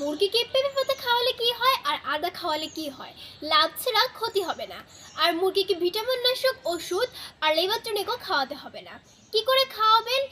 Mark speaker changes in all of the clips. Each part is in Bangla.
Speaker 1: মুরগিকে পেঁপে পাতা খাওয়ালে কি হয় আর আদা খাওয়ালে কি হয়? লাভ ছাড়া ক্ষতি হবে না। আর মুরগিকে ভিটামিন নাশক ওষুধ আর লেবার টনিকও খাওয়াতে হবে না। কি করে খাওয়াবেন?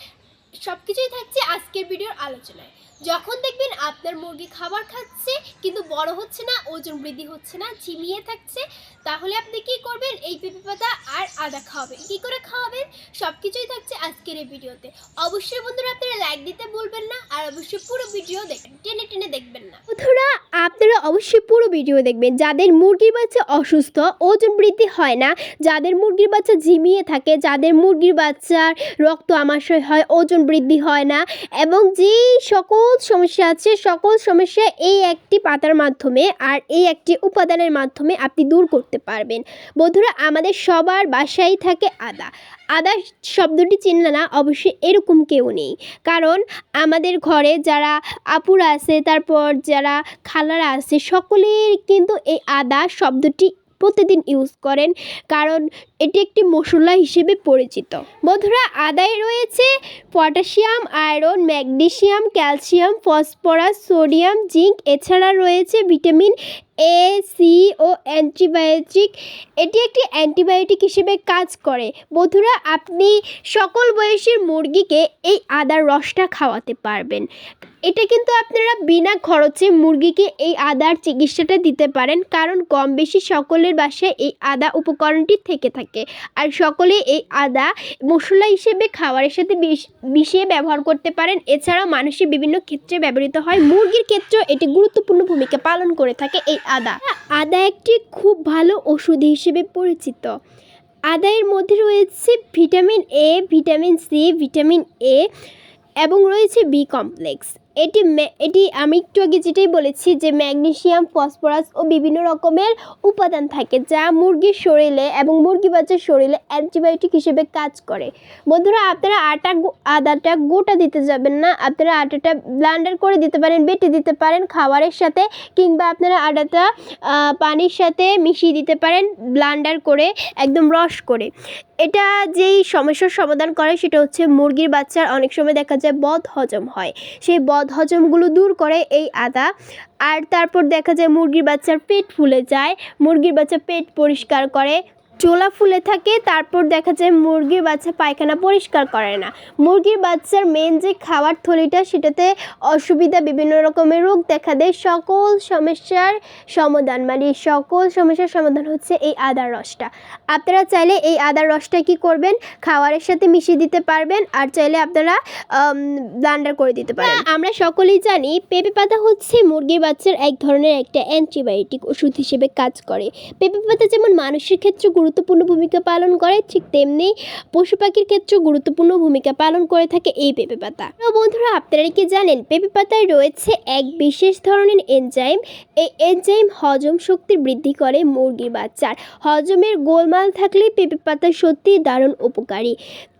Speaker 1: সব কিছুই থাকছে আজকের ভিডিওর আলোচনায়। যখন দেখবেন আপনার মুরগি খাবার খাচ্ছে, কিন্তু বড় হচ্ছে না, ওজন বৃদ্ধি হচ্ছে না, ঝিমিয়ে থাকছে, তাহলে আপনি কি করবেন? এই পেঁপে পাতা আর আদা খাওয়াবেন। কি করে খাওয়াবেন? সব কিছুই থাকছে আজকের এই ভিডিওতে। অবশ্যই বন্ধুরা, আপনারা লাইক দিতে ভুলবেন না, আর অবশ্যই পুরো ভিডিও দেখবেন। টেনে টেনে দেখবেন না।
Speaker 2: বন্ধুরা, আপনারা অবশ্যই পুরো ভিডিও দেখবেন। যাদের মুরগির বাচ্চা অসুস্থ, ওজন বৃদ্ধি হয় না, যাদের মুরগির বাচ্চা ঝিমিয়ে থাকে, যাদের মুরগির বাচ্চার রক্ত আমাশয় হয়, ওজন বৃদ্ধি হয় না এবং যেই সকল সমস্যা আছে, সকল সমস্যা এই একটি পাতার মাধ্যমে আর এই একটি উপাদানের মাধ্যমে আপনি দূর করতে পারবেন। বন্ধুরা, আমাদের সবার বাসায় থাকে আদা। আদা শব্দটি চিনলে না, অবশ্যই এরকম কেউ নেই। কারণ আমাদের ঘরে যারা আপুরা আছে, তারপর যারা খালারা আছে, সকলের কিন্তু এই আদা শব্দটি প্রতিদিন ইউজ করেন, কারণ এটি একটি মশলা হিসেবে পরিচিত। বন্ধুরা, আদায় রয়েছে potassium, iron, magnesium, calcium, phosphorus, sodium, zinc, এছাড়া রয়েছে ভিটামিন এ সি ও অ্যান্টিবায়োটিক এটি একটি অ্যান্টিবায়োটিক হিসেবে কাজ করে। বন্ধুরা, আপনি সকল বয়সের মুরগিকে এই আদার রসটা খাওয়াতে পারবেন। এটা কিন্তু আপনারা বিনা খরচে মুরগিকে এই আদার চিকিৎসাটা দিতে পারেন, কারণ কম বেশি সকলের বাসায় এই আদা উপকরণটি থেকে থাকে। আর সকলে এই আদা মশলা হিসেবে খাবারের সাথে মিশ- মিশিয়ে ব্যবহার করতে পারেন। এছাড়াও মানুষের বিভিন্ন ক্ষেত্রে ব্যবহৃত হয়। মুরগির ক্ষেত্রেও এটি গুরুত্বপূর্ণ ভূমিকা পালন করে থাকে এই আদা। আদা একটি খুব ভালো ওষুধ হিসেবে পরিচিত। আদায়ের মধ্যে রয়েছে vitamin A vitamin C vitamin A এবং রয়েছে বি কমপ্লেক্স এটি এটি আমি একটু আগে যেটাই বলেছি যে ম্যাগনেসিয়াম ফসফরাস ও বিভিন্ন রকমের উপাদান থাকে যা মুরগির শরীরে এবং মুরগি বাচ্চার শরীরে অ্যান্টিবায়োটিক হিসেবে কাজ করে। বন্ধুরা, আপনারা আটা আদাটা গোটা দিতে যাবেন না। আপনারা আটাটা ব্লান্ডার করে দিতে পারেন, বেটে দিতে পারেন খাবারের সাথে কিংবা আপনারা আটাটা পানির সাথে মিশিয়ে দিতে পারেন ব্লান্ডার করে, একদম রস করে। এটা যেই সমস্যার সমাধান করে সেটা হচ্ছে মুরগির বাচ্চার অনেক সময় দেখা যায় বদ হজম হয়। সেই বদ হজমগুলো দূর করে এই আদা। আর তারপর দেখা যায় মুরগির বাচ্চার পেট ফুলে যায়। মুরগির বাচ্চা পেট পরিষ্কার করে চোলা ফুলে থাকে, তারপর দেখা যায় মুরগির বাচ্চা পায়খানা পরিষ্কার করে না। মুরগির বাচ্চার মেন যে খাবার থলিটা, সেটাতে অসুবিধা বিভিন্ন রকমের রোগ দেখা দেয়। সকল সমস্যার সমাধান মানে সকল সমস্যার সমাধান হচ্ছে এই আদার রসটা। আপনারা চাইলে এই আদার রসটা কি করবেন? খাবারের সাথে মিশিয়ে দিতে পারবেন, আর চাইলে আপনারা ব্লান্ডার করে দিতে পারেন। আমরা সকলেই জানি পেঁপে পাতা হচ্ছে মুরগির বাচ্চার এক ধরনের একটা অ্যান্টিবায়োটিক ওষুধ হিসেবে কাজ করে। পেঁপে পাতা যেমন মানুষের ক্ষেত্রে গুরুত্বপূর্ণ ভূমিকা পালন করে, ঠিক তেমনি পশু পাখির ক্ষেত্রেও গুরুত্বপূর্ণ ভূমিকা পালন করে থাকে এই পেঁপে পাতা। বন্ধুরা, আপনারা কি জানেন, পেঁপে পাতায় রয়েছে এক বিশেষ ধরনের এনজাইম এই এনজাইম হজম শক্তি বৃদ্ধি করে মুরগির বাচ্চার। হজমের গোলমাল থাকলে পেঁপে পাতা সত্যিই দারুণ উপকারী।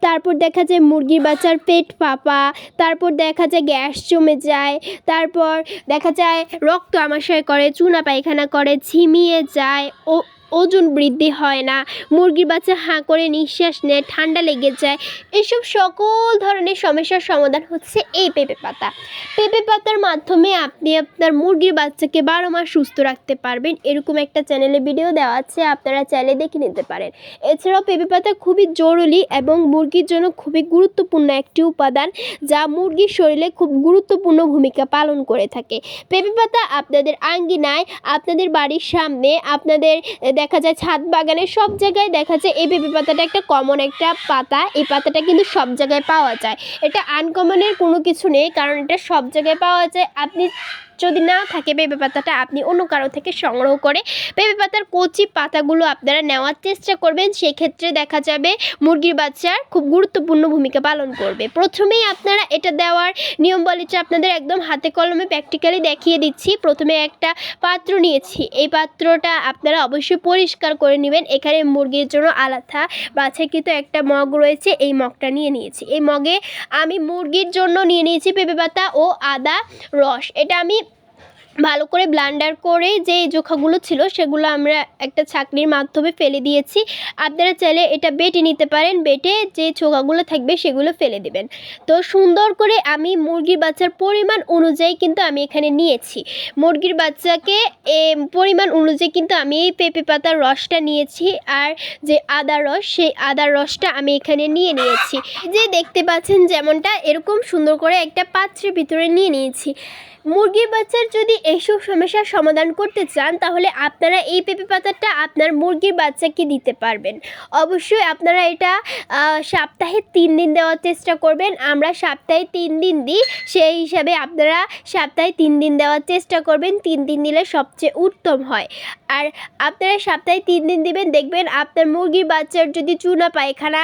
Speaker 2: তারপর দেখা যায় মুরগির বাচ্চার পেট ফাঁপা, তারপর দেখা যায় গ্যাস জমে যায়, তারপর দেখা যায় রক্ত আমাশয় করে, চুনা পায়খানা করে, ঝিমিয়ে যায় ও ওজন বৃদ্ধি হয় না। মুরগির বাচ্চা হাঁ করে নিঃশ্বাস নেয়, ঠান্ডা লেগে যায়। এসব সকল ধরনের সমস্যার সমাধান হচ্ছে এই পেঁপে পাতা। পেঁপে পাতার মাধ্যমে আপনি আপনার মুরগির বাচ্চাকে বারো মাস সুস্থ রাখতে পারবেন। এরকম একটা চ্যানেলে ভিডিও দেওয়া আছে, আপনারা চাইলে দেখে নিতে পারেন। এছাড়াও পেঁপে পাতা খুবই জরুরি এবং মুরগির জন্য খুবই গুরুত্বপূর্ণ একটি উপাদান, যা মুরগির শরীরে খুব গুরুত্বপূর্ণ ভূমিকা পালন করে থাকে। পেঁপে পাতা আপনাদের আঙ্গিনায়, আপনাদের বাড়ির সামনে, আপনাদের দেখা যায় ছাদ বাগানে সব জায়গায় দেখা যায় এই পেঁপে পাতাটা একটা কমন একটা পাতা। এই পাতাটা কিন্তু সব জায়গায় পাওয়া যায়। এটা আনকমনের কোনো কিছু নেই, কারণ এটা সব জায়গায় পাওয়া যায়। আপনি যদি না থাকে পেঁপে পাতাটা, আপনি অন্য কারও থেকে সংগ্রহ করে পেঁপে পাতার কচি পাতাগুলো আপনারা নেওয়ার চেষ্টা করবেন। সেক্ষেত্রে দেখা যাবে মুরগির বাচ্চার খুব গুরুত্বপূর্ণ ভূমিকা পালন করবে। প্রথমেই আপনারা এটা দেওয়ার নিয়ম বলিটা আপনাদের একদম হাতে কলমে প্র্যাকটিক্যালি দেখিয়ে দিচ্ছি। প্রথমে একটা পাত্র নিয়েছি। এই পাত্রটা আপনারা অবশ্যই পরিষ্কার করে নেবেন। এখানে মুরগির জন্য আলাদা বাছাইকৃত একটা মগ রয়েছে, এই মগটা নিয়ে নিয়েছি। এই মগে আমি মুরগির জন্য নিয়ে নিয়েছি পেঁপে পাতা ও আদা রস। এটা আমি ভালো করে ব্লান্ডার করে যে জোখাগুলো ছিল, সেগুলো আমরা একটা ছাকনির মাধ্যমে ফেলে দিয়েছি। আপনারা চাইলে এটা বেটে নিতে পারেন, বেটে যে চোখাগুলো থাকবে সেগুলো ফেলে দেবেন। তো সুন্দর করে আমি মুরগির বাচ্চার পরিমাণ অনুযায়ী কিন্তু আমি এখানে নিয়েছি। মুরগির বাচ্চাকে এ পরিমাণ অনুযায়ী কিন্তু আমি এই পেঁপে পাতার রসটা নিয়েছি আর যে আদার রস, সেই আদার রসটা আমি এখানে নিয়ে নিয়েছি। যে দেখতে পাচ্ছেন যেমনটা, এরকম সুন্দর করে একটা পাত্রের ভিতরে নিয়ে নিয়েছি। মুরগির বাচ্চার যদি এইসব সমস্যার সমাধান করতে চান, তাহলে আপনারা এই পেঁপে পাতাটা আপনার মুরগির বাচ্চাকে দিতে পারবেন। অবশ্যই আপনারা এটা সপ্তাহে তিন দিন দেওয়ার চেষ্টা করবেন। আমরা সপ্তাহে তিন দিন দিই, সেই হিসাবে আপনারা সপ্তাহে তিন দিন দেওয়ার চেষ্টা করবেন। তিন দিন দিলে সবচেয়ে উত্তম হয়। আর আপনারা সপ্তাহে তিন দিন দিবেন, দেখবেন আপনার মুরগির বাচ্চার যদি চুনা পায়খানা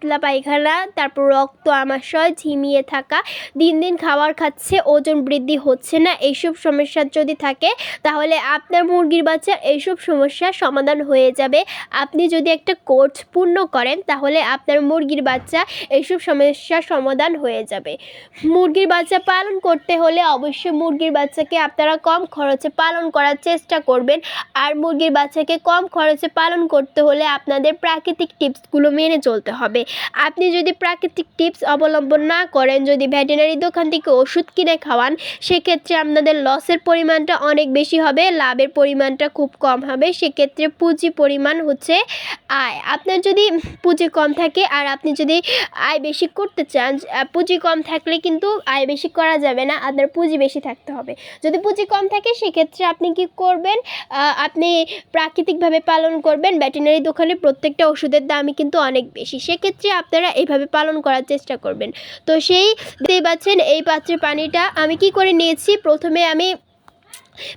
Speaker 2: পাতলা পায়খানা, তারপর রক্ত, আমাশয়, ঝিমিয়ে থাকা, দিন দিন খাবার খাচ্ছে, ওজন বৃদ্ধি হচ্ছে না এইসব সমস্যা যদি থাকে, তাহলে আপনার মুরগির বাচ্চার এইসব সমস্যার সমাধান হয়ে যাবে। আপনি যদি একটা কোর্স পূর্ণ করেন, তাহলে আপনার মুরগির বাচ্চা এইসব সমস্যার সমাধান হয়ে যাবে। মুরগির বাচ্চা পালন করতে হলে অবশ্যই মুরগির বাচ্চাকে আপনারা কম খরচে পালন করার চেষ্টা করবেন। আর মুরগির বাচ্চাকে কম খরচে পালন করতে হলে আপনাদের প্রাকৃতিক টিপসগুলো মেনে চলতে হবে। আপনি যদি প্রাকৃতিক টিপস অবলম্বন না করেন, যদি ভেটেনারি দোকান থেকে ওষুধ কিনে খাওয়ান, সেক্ষেত্রে আপনাদের লসের পরিমাণটা অনেক বেশি হবে, লাভের পরিমাণটা খুব কম হবে। সেক্ষেত্রে পুঁজি পরিমাণ হচ্ছে আয়। আপনার যদি পুঁজি কম থাকে আর আপনি যদি আয় বেশি করতে চান পুঁজি কম থাকলে কিন্তু আয় বেশি করা যাবে না, আপনার পুঁজি বেশি থাকতে হবে। যদি পুঁজি কম থাকে, সেক্ষেত্রে আপনি কি করবেন আপনি প্রাকৃতিকভাবে পালন করবেন, ভেটেনারি দোকানে প্রত্যেকটা ওষুধের দামই কিন্তু অনেক বেশি। সেক্ষেত্রে আপনারা এইভাবে পালন করার চেষ্টা করবেন। তো সেই দেখতেই পাচ্ছেন এই পাত্রে পানিটা আমি কি করে নিয়েছি? প্রথমে আমি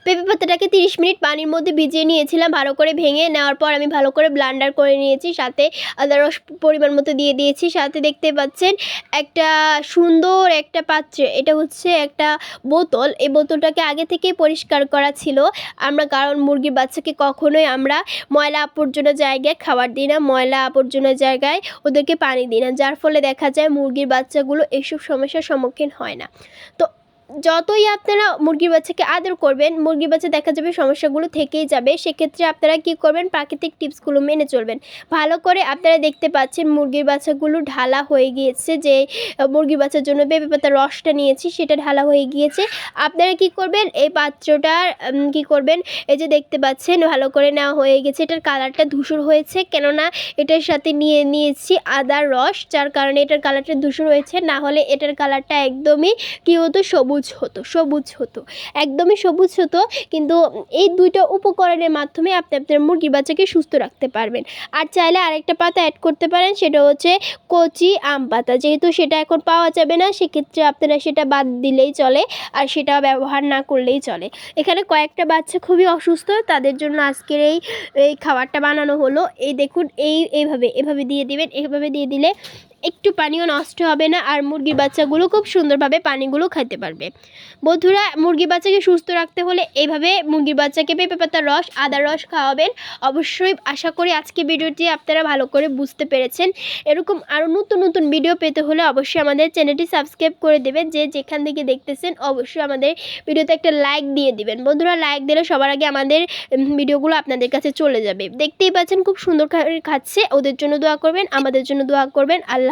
Speaker 2: পেঁপে পাতাটাকে তিরিশ মিনিট পানির মধ্যে ভিজিয়ে নিয়েছিলাম, ভালো করে ভেঙে নেওয়ার পর আমি ভালো করে ব্লান্ডার করে নিয়েছি, সাথে আদা রস পরিমাণ মতো দিয়ে দিয়েছি, সাথে দেখতে পাচ্ছেন একটা সুন্দর একটা পাত্রে, এটা হচ্ছে একটা বোতল, এই বোতলটাকে আগে থেকেই পরিষ্কার করা ছিল, আমরা কারণ মুরগির বাচ্চাকে কখনোই আমরা ময়লা আবর্জনা জায়গায় খাবার দিই না, ময়লা আবর্জনা জায়গায় ওদেরকে পানি দিই না, যার ফলে দেখা যায় মুরগির বাচ্চাগুলো এইসব সমস্যার সম্মুখীন হয় না। তো যতই আপনারা মুরগির বাচ্চাকে আদর করবেন, মুরগির বাচ্চা দেখা যাবে সমস্যাগুলো থেকেই যাবে। সেক্ষেত্রে আপনারা কি করবেন? প্রাকৃতিক টিপসগুলো মেনে চলবেন। ভালো করে আপনারা দেখতে পাচ্ছেন মুরগির বাচ্চাগুলো ঢালা হয়ে গিয়েছে যে মুরগির বাচ্চার জন্য পেঁপে পাতার রসটা নিয়েছি, সেটা ঢালা হয়ে গিয়েছে। আপনারা কি করবেন? এই পাত্রটার কি করবেন? এই যে দেখতে পাচ্ছেন, ভালো করে নেওয়া হয়ে গেছে। এটার কালারটা ধূসর হয়েছে, কেননা এটার সাথে নিয়ে নিয়েছি আদার রস, যার কারণে এটার কালারটা ধূসর হয়েছে। না হলে এটার কালারটা একদমই কী হতো? সবুজ হতো, সবুজ হতো। একদমই সবুজ হতো, কিন্তু এই দুইটা উপকরণের মাধ্যমে আপনি আপনার মুরগির বাচ্চাকে সুস্থ রাখতে পারবেন। আর চাইলে আরেকটা পাতা অ্যাড করতে পারেন, সেটা হচ্ছে কচি আম পাতা। যেহেতু সেটা এখন পাওয়া যাবে না, সেক্ষেত্রে আপনারা সেটা বাদ দিলেই চলে, আর সেটা ব্যবহার না করলেই চলে। এখানে কয়েকটা বাচ্চা খুবই অসুস্থ, তাদের জন্য আজকের এই এই খাবারটা বানানো হলো। এই দেখুন, এই, এইভাবে, এভাবে দিয়ে দিবেন, এভাবে দিয়ে দিলে একটু পানিও নষ্ট হবে না আর মুরগির বাচ্চাগুলো খুব সুন্দরভাবে পানিগুলো খেতে পারবে। বন্ধুরা, মুরগির বাচ্চাকে সুস্থ রাখতে হলে এইভাবে মুরগির বাচ্চাকে পেঁপে পাতার রস আদার রস খাওয়াবেন। অবশ্যই আশা করি আজকে ভিডিওটি আপনারা ভালো করে বুঝতে পেরেছেন। এরকম আরও নতুন নতুন ভিডিও পেতে হলে অবশ্যই আমাদের চ্যানেলটি সাবস্ক্রাইব করে দেবেন। যে যেখান থেকে দেখতেছেন অবশ্যই আমাদের ভিডিওতে একটা লাইক দিয়ে দিবেন। বন্ধুরা, লাইক দিলে সবার আগে আমাদের ভিডিওগুলো আপনাদের কাছে চলে যাবে। দেখতেই পাচ্ছেন খুব সুন্দর খাচ্ছে। ওদের জন্য দোয়া করবেন, আমাদের জন্য দোয়া করবেন।